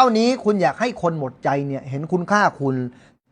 เท่านี้คุณอยากให้คนหมดใจเนี่ยเห็นคุณค่าคุณ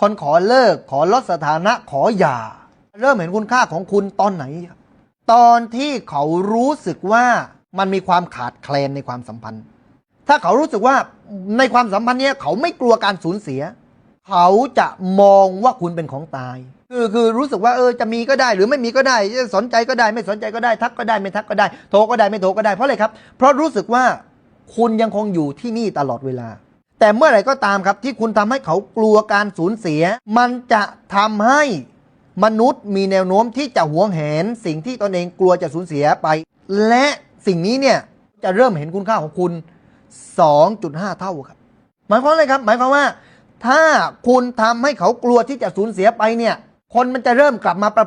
คนขอเลิกขอลดสถานะขอหย่า เริ่มเห็นคุณค่าของคุณตอนไหน ตอนที่เขารู้สึกว่ามันมีความขาดแคลนในความสัมพันธ์ ถ้าเขารู้สึกว่าในความสัมพันธ์เนี้ยเขาไม่กลัวการสูญเสีย เขาจะมองว่าคุณเป็นของตาย คือคือรู้สึกว่าเออจะมีก็ได้หรือไม่มีก็ได้สนใจก็ได้ ไม่สนใจก็ได้ ทักก็ได้ไม่ทักก็ได้ โทรก็ได้ไม่โทรก็ได้เพราะอะไรครับ เพราะรู้สึกว่า คุณยังคงอยู่ที่นี่ตลอดเวลา แต่เมื่อไหร่ก็ตามครับที่คุณทำให้เขากลัวการสูญเสีย มันจะทำให้มนุษย์มีแนวโน้มที่จะหวงแหน สิ่งที่ตนเองกลัวจะสูญเสียไป และสิ่งนี้เนี่ยจะเริ่มเห็นคุณค่าของคุณ 2.5 เท่าครับ หมายความอะไรครับ หมายความว่า ถ้าคุณทำให้เขากลัวที่จะสูญเสียไปเนี่ย คนมันจะเริ่มกลับมาประ